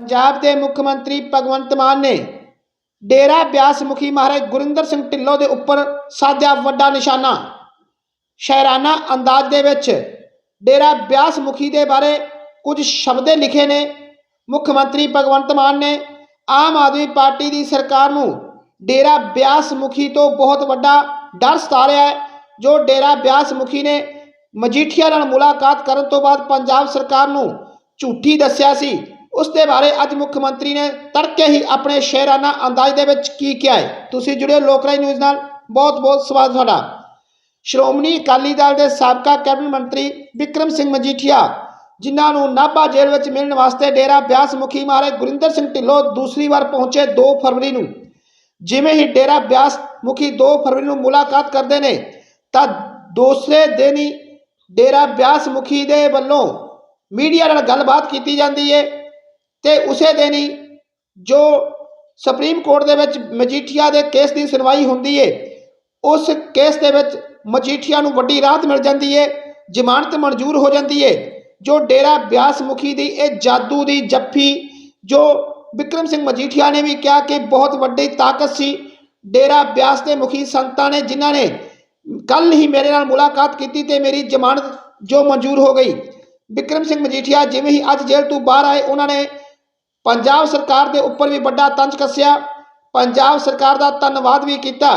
ਪੰਜਾਬ ਦੇ ਮੁੱਖ ਮੰਤਰੀ ਭਗਵੰਤ ਮਾਨ ਨੇ ਡੇਰਾ ਬਿਆਸ ਮੁਖੀ ਮਹਾਰਾਜ ਗੁਰਿੰਦਰ ਸਿੰਘ ਢਿੱਲੋਂ ਦੇ ਉੱਪਰ ਸਾਧਿਆ ਵੱਡਾ ਨਿਸ਼ਾਨਾ। ਸ਼ਾਇਰਾਨਾ ਅੰਦਾਜ਼ ਦੇ ਵਿੱਚ ਡੇਰਾ ਬਿਆਸ ਮੁਖੀ ਦੇ ਬਾਰੇ ਕੁਝ ਸ਼ਬਦੇ ਲਿਖੇ ਨੇ। ਮੁੱਖ ਮੰਤਰੀ ਭਗਵੰਤ ਮਾਨ ਨੇ ਆਮ ਆਦਮੀ ਪਾਰਟੀ ਦੀ ਸਰਕਾਰ ਨੂੰ ਡੇਰਾ ਬਿਆਸ ਮੁਖੀ ਤੋਂ ਬਹੁਤ ਵੱਡਾ ਡਰ ਸਤਾ ਰਿਹਾ ਹੈ, ਜੋ ਡੇਰਾ ਬਿਆਸ ਮੁਖੀ ਨੇ ਮਜੀਠੀਆ ਨਾਲ ਮੁਲਾਕਾਤ ਕਰਨ ਤੋਂ ਬਾਅਦ ਪੰਜਾਬ ਸਰਕਾਰ ਨੂੰ ਝੂਠੀ ਦੱਸਿਆ ਸੀ। ਉਸ ਦੇ ਬਾਰੇ ਅੱਜ ਮੁੱਖ ਮੰਤਰੀ ਨੇ ਤੜਕੇ ਹੀ ਆਪਣੇ ਸ਼ੇਰਾਨਾ ਅੰਦਾਜ਼ ਦੇ ਵਿੱਚ ਕੀ ਕਿਹਾ ਹੈ? ਤੁਸੀਂ ਜੁੜਿਓ ਲੋਕਰਾਈ ਨਿਊਜ਼ ਨਾਲ। ਬਹੁਤ ਬਹੁਤ ਸਵਾਗਤ ਤੁਹਾਡਾ। ਸ਼੍ਰੋਮਣੀ ਅਕਾਲੀ ਦਲ ਦੇ ਸਾਬਕਾ ਕੈਬਨਿਟ ਮੰਤਰੀ ਵਿਕਰਮ ਸਿੰਘ ਮਜੀਠੀਆ, ਜਿਨ੍ਹਾਂ ਨੂੰ ਨਾਭਾ ਜੇਲ੍ਹ ਵਿੱਚ ਮਿਲਣ ਵਾਸਤੇ ਡੇਰਾ ਬਿਆਸ ਮੁਖੀ ਮਹਾਰਾਜ ਗੁਰਿੰਦਰ ਸਿੰਘ ਢਿੱਲੋਂ ਦੂਸਰੀ ਵਾਰ ਪਹੁੰਚੇ 2 ਫਰਵਰੀ ਨੂੰ। ਜਿਵੇਂ ਹੀ ਡੇਰਾ ਬਿਆਸ ਮੁਖੀ 2 ਫਰਵਰੀ ਨੂੰ ਮੁਲਾਕਾਤ ਕਰਦੇ ਨੇ, ਤਾਂ ਦੂਸਰੇ ਦਿਨ ਹੀ ਡੇਰਾ ਬਿਆਸ ਮੁਖੀ ਦੇ ਵੱਲੋਂ ਮੀਡੀਆ ਨਾਲ ਗੱਲਬਾਤ ਕੀਤੀ ਜਾਂਦੀ ਹੈ। ਅਤੇ ਉਸੇ ਦਿਨ ਹੀ ਜੋ ਸੁਪਰੀਮ ਕੋਰਟ ਦੇ ਵਿੱਚ ਮਜੀਠੀਆ ਦੇ ਕੇਸ ਦੀ ਸੁਣਵਾਈ ਹੁੰਦੀ ਹੈ ਉਸ ਕੇਸ ਦੇ ਵਿੱਚ ਮਜੀਠੀਆ ਨੂੰ ਵੱਡੀ ਰਾਹਤ ਮਿਲ ਜਾਂਦੀ ਹੈ ਜ਼ਮਾਨਤ ਮਨਜ਼ੂਰ ਹੋ ਜਾਂਦੀ ਹੈ ਜੋ ਡੇਰਾ ਬਿਆਸ ਮੁਖੀ ਦੀ, ਇਹ ਜਾਦੂ ਦੀ ਜੱਫੀ ਜੋ ਵਿਕਰਮ ਸਿੰਘ ਮਜੀਠੀਆ ਨੇ ਵੀ ਕਿਹਾ ਕਿ ਬਹੁਤ ਵੱਡੀ ਤਾਕਤ ਸੀ, ਡੇਰਾ ਬਿਆਸ ਦੇ ਮੁਖੀ ਸੰਤਾਂ ਨੇ, ਜਿਨ੍ਹਾਂ ਨੇ ਕੱਲ ਹੀ ਮੇਰੇ ਨਾਲ ਮੁਲਾਕਾਤ ਕੀਤੀ ਤੇ ਮੇਰੀ ਜ਼ਮਾਨਤ ਜੋ ਮਨਜ਼ੂਰ ਹੋ ਗਈ। ਵਿਕਰਮ ਸਿੰਘ ਮਜੀਠੀਆ ਜਿਵੇਂ ਹੀ ਅੱਜ ਜੇਲ੍ਹ ਤੋਂ ਬਾਹਰ ਆਏ, ਉਹਨਾਂ ਨੇ ਪੰਜਾਬ ਸਰਕਾਰ ਦੇ ਉੱਪਰ ਵੀ ਵੱਡਾ ਤੰਜ ਕੱਸਿਆ। ਪੰਜਾਬ ਸਰਕਾਰ ਦਾ ਧੰਨਵਾਦ ਵੀ ਕੀਤਾ।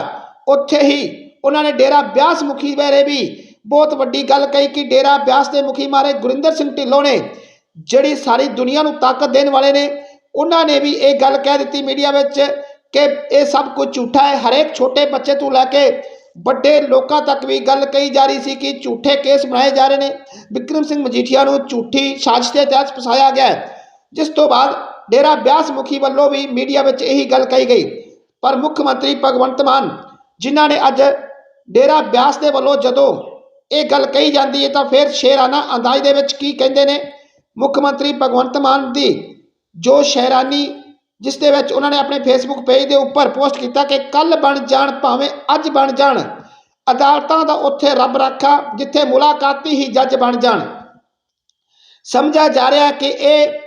ਉੱਥੇ ਹੀ ਉਹਨਾਂ ਨੇ ਡੇਰਾ ਬਿਆਸ ਮੁਖੀ ਬਾਰੇ ਵੀ ਬਹੁਤ ਵੱਡੀ ਗੱਲ ਕਹੀ ਕਿ ਡੇਰਾ ਬਿਆਸ ਦੇ ਮੁਖੀ ਮਾਰੇ ਗੁਰਿੰਦਰ ਸਿੰਘ ਢਿੱਲੋਂ ਨੇ ਜਿਹੜੀ ਸਾਰੀ ਦੁਨੀਆ ਨੂੰ ਤਾਕਤ ਦੇਣ ਵਾਲੇ ਨੇ, ਉਹਨਾਂ ਨੇ ਵੀ ਇਹ ਗੱਲ ਕਹਿ ਦਿੱਤੀ ਮੀਡੀਆ ਵਿੱਚ ਕਿ ਇਹ ਸਭ ਕੁਝ ਝੂਠਾ ਹੈ। ਹਰੇਕ ਛੋਟੇ ਬੱਚੇ ਤੋਂ ਲੈ ਕੇ ਵੱਡੇ ਲੋਕਾਂ ਤੱਕ ਵੀ ਗੱਲ ਕਹੀ ਜਾ ਰਹੀ ਸੀ ਕਿ ਝੂਠੇ ਕੇਸ ਬਣਾਏ ਜਾ ਰਹੇ ਨੇ। ਵਿਕਰਮ ਸਿੰਘ ਮਜੀਠੀਆ ਨੂੰ ਝੂਠੀ ਸਾਜ਼ਿਸ਼ ਦੇ ਤਹਿਤ ਫਸਾਇਆ ਗਿਆ ਜਿਸ ਤੋਂ ਬਾਅਦ ਡੇਰਾ ਬਿਆਸ ਮੁਖੀ ਵੱਲੋਂ ਵੀ ਮੀਡੀਆ ਵਿੱਚ ਇਹੀ ਗੱਲ ਕਹੀ ਗਈ। ਪਰ ਮੁੱਖ ਮੰਤਰੀ ਭਗਵੰਤ ਮਾਨ, ਜਿਨ੍ਹਾਂ ਨੇ ਅੱਜ ਡੇਰਾ ਬਿਆਸ ਦੇ ਵੱਲੋਂ ਜਦੋਂ ਇਹ ਗੱਲ ਕਹੀ ਜਾਂਦੀ ਹੈ ਤਾਂ ਫਿਰ ਸ਼ੇਰਾਨਾ ਅੰਦਾਜ਼ ਦੇ ਵਿੱਚ ਕੀ ਕਹਿੰਦੇ ਨੇ? ਮੁੱਖ ਮੰਤਰੀ ਭਗਵੰਤ ਮਾਨ ਦੀ ਜੋ ਸ਼ਹਿਰਾਨੀ, ਜਿਸ ਦੇ ਵਿੱਚ ਉਹਨਾਂ ਨੇ ਆਪਣੇ ਫੇਸਬੁੱਕ ਪੇਜ ਦੇ ਉੱਪਰ ਪੋਸਟ ਕੀਤਾ ਕਿ ਕੱਲ ਬਣ ਜਾਣ ਭਾਵੇਂ ਅੱਜ ਬਣ ਜਾਣ, ਅਦਾਲਤਾਂ ਦਾ ਉੱਥੇ ਰੱਬ ਰੱਖਾ ਜਿੱਥੇ ਮੁਲਾਕਾਤੀ ਹੀ ਜੱਜ ਬਣ ਜਾਣ। ਸਮਝਿਆ ਜਾ ਰਿਹਾ ਕਿ ਇਹ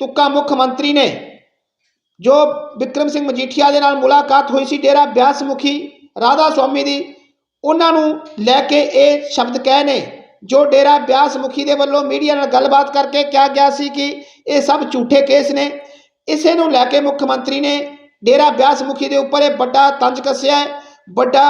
ਤੁੱਕਾ ਮੁੱਖ ਮੰਤਰੀ ਨੇ, ਜੋ ਵਿਕਰਮ ਸਿੰਘ ਮਜੀਠੀਆ ਦੇ ਨਾਲ ਮੁਲਾਕਾਤ ਹੋਈ ਸੀ, ਡੇਰਾ ਬਿਆਸ ਮੁਖੀ ਰਾਧਾ ਸੁਆਮੀ ਦੀ, ਉਹਨਾਂ ਨੂੰ ਲੈ ਕੇ ਇਹ ਸ਼ਬਦ ਕਹੇ ਨੇ, ਜੋ ਡੇਰਾ ਬਿਆਸ ਮੁਖੀ ਦੇ ਵੱਲੋਂ ਮੀਡੀਆ ਨਾਲ ਗੱਲਬਾਤ ਕਰਕੇ ਕਿਹਾ ਗਿਆ ਸੀ ਕਿ ਇਹ ਸਭ ਝੂਠੇ ਕੇਸ ਨੇ। ਇਸੇ ਨੂੰ ਲੈ ਕੇ ਮੁੱਖ ਮੰਤਰੀ ਨੇ ਡੇਰਾ ਬਿਆਸ ਮੁਖੀ ਦੇ ਉੱਪਰ ਇਹ ਵੱਡਾ ਤੰਜ ਕੱਸਿਆ ਵੱਡਾ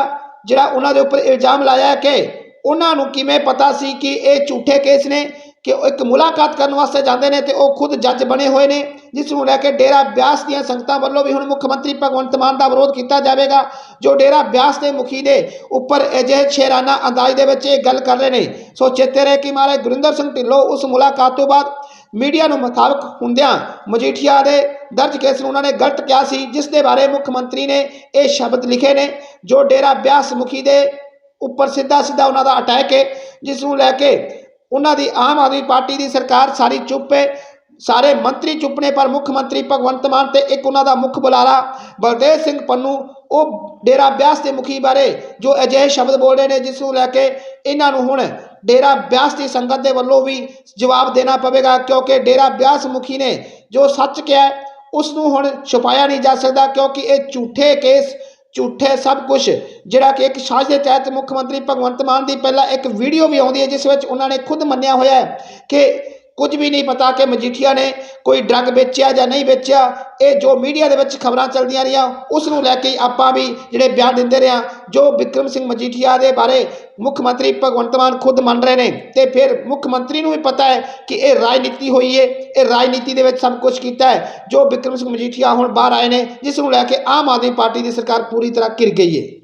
ਜਿਹੜਾ ਉਹਨਾਂ ਦੇ ਉੱਪਰ ਇਲਜ਼ਾਮ ਲਾਇਆ ਕਿ ਉਹਨਾਂ ਨੂੰ ਕਿਵੇਂ ਪਤਾ ਸੀ ਕਿ ਇਹ ਝੂਠੇ ਕੇਸ ਨੇ ਕਿ ਉਹ ਇੱਕ ਮੁਲਾਕਾਤ ਕਰਨ ਵਾਸਤੇ ਜਾਂਦੇ ਨੇ ਤੇ ਉਹ ਖੁਦ ਜੱਜ ਬਣੇ ਹੋਏ ਨੇ, ਜਿਸ ਨੂੰ ਲੈ ਕੇ ਡੇਰਾ ਬਿਆਸ ਦੀਆਂ ਸੰਗਤਾਂ ਵੱਲੋਂ ਵੀ ਹੁਣ ਮੁੱਖ ਮੰਤਰੀ ਭਗਵੰਤ ਮਾਨ ਦਾ ਵਿਰੋਧ ਕੀਤਾ ਜਾਵੇਗਾ, ਜੋ ਡੇਰਾ ਬਿਆਸ ਦੇ ਮੁਖੀ ਦੇ ਉੱਪਰ ਅਜਿਹੇ ਸ਼ੇਰਾਨਾ ਅੰਦਾਜ਼ ਦੇ ਵਿੱਚ ਇਹ ਗੱਲ ਕਰ ਰਹੇ ਨੇ। ਸੋ ਚੇਤੇ ਰਹੇ ਕਿ ਮਹਾਰਾਜ ਗੁਰਿੰਦਰ ਸਿੰਘ ਢਿੱਲੋਂ ਉਸ ਮੁਲਾਕਾਤ ਤੋਂ ਬਾਅਦ ਮੀਡੀਆ ਨੂੰ ਮੁਤਾਬਕ ਹੁੰਦਿਆਂ ਮਜੀਠੀਆ ਦੇ ਦਰਜ ਕੇਸ ਨੂੰ ਉਹਨਾਂ ਨੇ ਗਲਤ ਕਿਹਾ ਸੀ, ਜਿਸ ਦੇ ਬਾਰੇ ਮੁੱਖ ਮੰਤਰੀ ਨੇ ਇਹ ਸ਼ਬਦ ਲਿਖੇ ਨੇ, ਜੋ ਡੇਰਾ ਬਿਆਸ ਮੁਖੀ ਦੇ ਉੱਪਰ ਸਿੱਧਾ ਸਿੱਧਾ ਉਹਨਾਂ ਦਾ ਅਟੈਕ ਹੈ, ਜਿਸ ਨੂੰ ਲੈ ਕੇ ਉਹਨਾਂ ਦੀ ਆਮ ਆਦਮੀ ਪਾਰਟੀ ਦੀ ਸਰਕਾਰ ਸਾਰੀ ਚੁੱਪ ਹੈ ਸਾਰੇ ਮੰਤਰੀ ਚੁੱਪ ਨੇ ਪਰ ਮੁੱਖ ਮੰਤਰੀ ਭਗਵੰਤ ਮਾਨ ਤੇ ਇੱਕ ਉਹਨਾਂ ਦਾ ਮੁੱਖ ਬੁਲਾਰਾ ਬਲਦੇਵ ਸਿੰਘ ਪੰਨੂ ਉਹ ਡੇਰਾ ਬਿਆਸ ਦੇ ਮੁਖੀ ਬਾਰੇ ਜੋ ਅਜਿਹੇ ਸ਼ਬਦ ਬੋਲ ਰਹੇ ਨੇ ਜਿਸ ਨੂੰ ਲੈ ਕੇ ਇਹਨਾਂ ਨੂੰ ਹੁਣ ਡੇਰਾ ਬਿਆਸ ਦੀ ਸੰਗਤ ਦੇ ਵੱਲੋਂ ਵੀ ਜਵਾਬ ਦੇਣਾ ਪਵੇਗਾ ਕਿਉਂਕਿ ਡੇਰਾ ਬਿਆਸ ਮੁਖੀ ਨੇ ਜੋ ਸੱਚ ਕਿਹਾ ਹੈ, ਉਸ ਨੂੰ ਹੁਣ ਛੁਪਾਇਆ ਨਹੀਂ ਜਾ ਸਕਦਾ ਕਿਉਂਕਿ ਇਹ ਝੂਠੇ ਕੇਸ ਝੂਠੇ ਸਭ ਕੁਝ ਜਿਹੜਾ ਕਿ ਇੱਕ ਸਾਜ਼ਿਸ਼ ਦੇ ਤਹਿਤ ਮੁੱਖ ਮੰਤਰੀ ਭਗਵੰਤ ਮਾਨ ਦੀ ਪਹਿਲਾਂ ਇੱਕ ਵੀਡੀਓ ਵੀ ਆਉਂਦੀ ਹੈ, ਜਿਸ ਵਿੱਚ ਉਹਨਾਂ ਨੇ ਖੁਦ ਮੰਨਿਆ ਹੋਇਆ ਹੈ ਕਿ ਕੁਝ ਵੀ ਨਹੀਂ ਪਤਾ ਕਿ ਮਜੀਠੀਆ ਨੇ ਕੋਈ ਡਰੱਗ ਵੇਚਿਆ ਜਾਂ ਨਹੀਂ ਵੇਚਿਆ। ਇਹ ਜੋ ਮੀਡੀਆ ਦੇ ਵਿੱਚ ਖਬਰਾਂ ਚੱਲਦੀਆਂ ਰਹੀਆਂ, ਉਸ ਨੂੰ ਲੈ ਕੇ ਆਪਾਂ ਵੀ ਜਿਹੜੇ ਬਿਆਨ ਦਿੰਦੇ ਰਹੇ ਹਾਂ, ਜੋ ਵਿਕਰਮ ਸਿੰਘ ਮਜੀਠੀਆ ਦੇ ਬਾਰੇ ਮੁੱਖ ਮੰਤਰੀ ਭਗਵੰਤ ਮਾਨ ਖੁਦ ਮੰਨ ਰਹੇ ਨੇ। ਤੇ ਫਿਰ ਮੁੱਖ ਮੰਤਰੀ ਨੂੰ ਵੀ ਪਤਾ ਹੈ ਕਿ ਇਹ ਰਾਜਨੀਤੀ ਹੋਈ ਹੈ ਇਹ ਰਾਜਨੀਤੀ ਦੇ ਵਿੱਚ ਸਭ ਕੁਝ ਕੀਤਾ ਹੈ। ਜੋ ਵਿਕਰਮ ਸਿੰਘ ਮਜੀਠੀਆ ਹੁਣ ਬਾਹਰ ਆਏ ਨੇ, ਜਿਸ ਨੂੰ ਲੈ ਕੇ ਆਮ ਆਦਮੀ ਪਾਰਟੀ ਦੀ ਸਰਕਾਰ ਪੂਰੀ ਤਰ੍ਹਾਂ ਘਿਰ ਗਈ ਹੈ